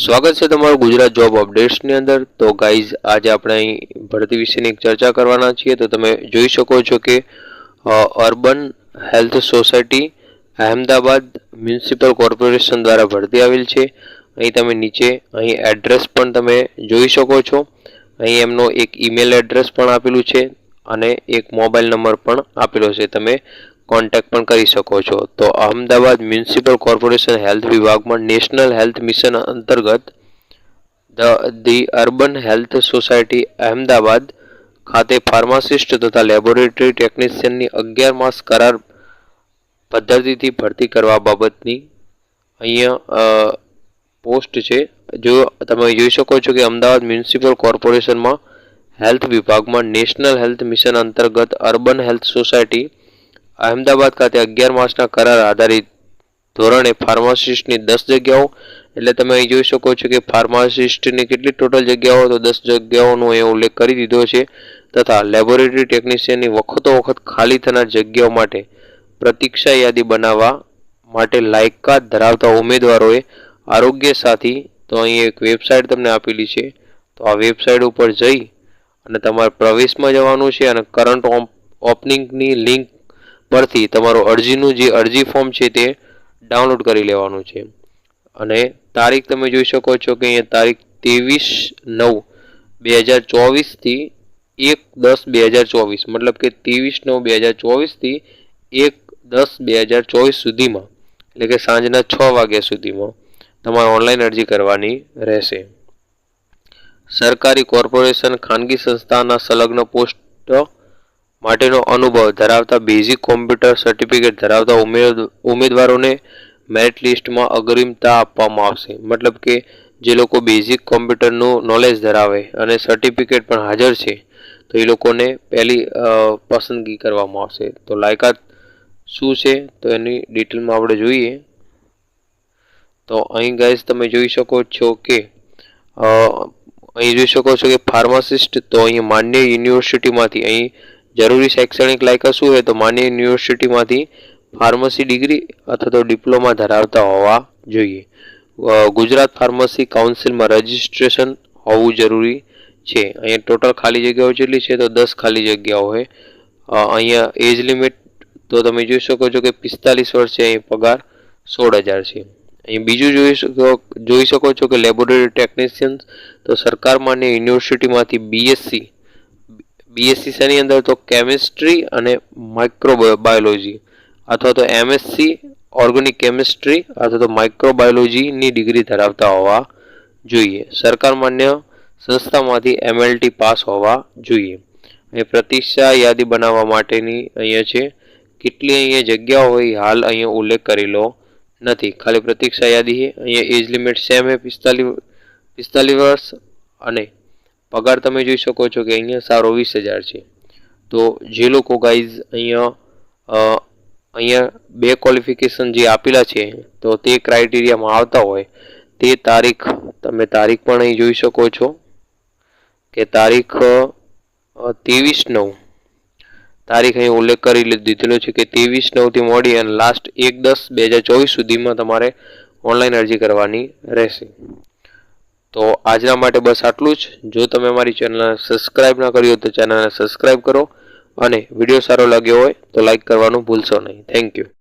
સ્વાગત છે તમારું ગુજરાત જોબ અપડેટ્સની અંદર. તો ગાઈઝ આજે આપણે અહીં ભરતી વિશેની એક ચર્ચા કરવાના છીએ. તો તમે જોઈ શકો છો કે urban health society Ahmedabad municipal corporation દ્વારા ભરતી આવેલ છે. અહીં તમે નીચે અહીં એડ્રેસ પણ તમે જોઈ શકો છો. અહીં એમનો એક ઈમેલ એડ્રેસ પણ આપેલું છે અને એક મોબાઈલ નંબર પણ આપેલો છે. તમે કોન્ટેક્ટ પણ કરી શકો છો. તો અહમદાબાદ મ્યુનિસિપલ કોર્પોરેશન હેલ્થ વિભાગમાં નેશનલ હેલ્થ મિશન અંતર્ગત the, the urban health society Ahmedabad ખાતે ફાર્માસિસ્ટ તથા લેબોરેટરી ટેકનિશિયનની અગિયાર માસ કરાર પદ્ધતિથી ભરતી કરવા બાબતની અહીંયા પોસ્ટ છે. જો તમે જોઈ શકો છો કે અમદાવાદ મ્યુનિસિપલ કોર્પોરેશનમાં હેલ્થ વિભાગમાં નેશનલ હેલ્થ મિશન અંતર્ગત અર્બન હેલ્થ સોસાયટી અહેમદાબાદ ખાતે અગિયાર માસના કરાર આધારિત ધોરણે ફાર્માસિસ્ટની દસ જગ્યાઓ, એટલે તમે અહીં જોઈ શકો છો કે ફાર્માસિસ્ટની કેટલી ટોટલ જગ્યાઓ, તો દસ જગ્યાઓનો અહીં ઉલ્લેખ કરી દીધો છે, તથા લેબોરેટરી ટેકનિશિયનની વખતો વખત ખાલી થનાર જગ્યાઓ માટે પ્રતીક્ષા યાદી બનાવવા માટે લાયકાત ધરાવતા ઉમેદવારોએ આરોગ્ય સાથી, તો અહીં એક વેબસાઇટ તમને આપેલી છે, તો આ વેબસાઇટ ઉપર જઈ અને તમારે પ્રવેશમાં જવાનું છે અને કરંટ ઓપનિંગની લિંક પરથી તમારું અરજીનું જે અરજી ફોર્મ છે તે ડાઉનલોડ કરી લેવાનું છે. અને તારીખ તમે જોઈ શકો છો કે અહીંયા તારીખ ત્રેવીસ નવ બે હજાર ચોવીસથી એક દસ બે હજાર ચોવીસ, મતલબ કે ત્રેવીસ નવ બે હજાર ચોવીસથી એક દસ બે હજાર ચોવીસ સુધીમાં, એટલે કે સાંજના છ વાગ્યા સુધીમાં તમારે ઓનલાઈન અરજી કરવાની રહેશે. સરકારી કોર્પોરેશન ખાનગી સંસ્થાના સંલગ્ન પોસ્ટ માટેનો અનુભવ ધરાવતા બેઝિક કોમ્પ્યુટર સર્ટિફિકેટ ધરાવતા ઉમેદવારોને મેરિટ લિસ્ટમાં અગ્રિમતા આપવામાં આવશે. મતલબ કે જે લોકો બેઝિક કોમ્પ્યુટરનું નોલેજ ધરાવે અને સર્ટિફિકેટ પણ હાજર છે, તો એ લોકોને પહેલી પસંદગી કરવામાં આવશે. તો લાયકાત શું છે, તો એની ડિટેલમાં આપણે જોઈએ. તો અહીં ગાઈઝ તમે જોઈ શકો છો કે અહીં જોઈ શકો છો કે ફાર્માસિસ્ટ તો અહીં માન્ય યુનિવર્સિટીમાંથી અહીં જરૂરી શૈક્ષણિક લાયકાત શું હોય તો માન્ય યુનિવર્સિટીમાંથી ફાર્મસી ડિગ્રી અથવા તો ડિપ્લોમા ધરાવતા હોવા જોઈએ. ગુજરાત ફાર્મસી કાઉન્સિલમાં રજિસ્ટ્રેશન હોવું જરૂરી છે. અહીંયા ટોટલ ખાલી જગ્યાઓ જેટલી છે તો દસ ખાલી જગ્યાઓ હોય. અહીંયા એજ લિમિટ તો તમે જોઈ શકો છો કે પિસ્તાલીસ વર્ષ છે અહીં પગાર સોળ હજાર છે. અહીં બીજું જોઈ શકો જોઈ શકો છો કે લેબોરેટરી ટેકનિશિયન્સ તો સરકાર માન્ય યુનિવર્સિટીમાંથી બીએસસી બીએસસી શેની અંદર તો કેમિસ્ટ્રી અને માઇક્રોબાયોલોજી અથવા તો એમએસસી ઓર્ગેનિક કેમિસ્ટ્રી અથવા તો માઇક્રોબાયોલોજીની ડિગ્રી ધરાવતા હોવા જોઈએ. સરકાર માન્ય સંસ્થામાંથી એમએલટી પાસ હોવા જોઈએ. એ પ્રતિષ્ઠા યાદી બનાવવા માટેની અહીંયા છે, કેટલી અહીંયા જગ્યાઓ હોય હાલ અહીંયા ઉલ્લેખ કરેલો નથી. ખાલી પ્રતિક્ષા યાદી છે, અહીંયા એજ લિમિટ સેમ હે પિસ્તાલીસ પિસ્તાલીસ વર્ષ અને પગાર તમે જોઈ શકો છો કે અહીંયા સારો વીસ હજાર છે. તો જે લોકો ગાઈઝ અહીંયા અહીંયા બે ક્વોલિફિકેશન જે આપેલા છે, તો તે ક્રાઇટેરિયામાં આવતા હોય, તે તારીખ તમે તારીખ પણ અહીં જોઈ શકો છો કે તારીખ ત્રેવીસ નવ, તારીખ અહીં ઉલ્લેખ કરી દીધેલો છે કે ત્રેવીસ નવથી મોડી અને લાસ્ટ એક દસ બે હજાર ચોવીસ સુધીમાં તમારે ઓનલાઈન અરજી કરવાની રહેશે. તો આજના માટે બસ આટલું જ. જો તમે અમારી ચેનલને સબસ્ક્રાઈબ ના કરી હોય તો ચેનલને સબસ્ક્રાઈબ કરો અને વીડિયો સારો લાગ્યો હોય તો લાઈક કરવાનું ભૂલશો નહીં. Thank you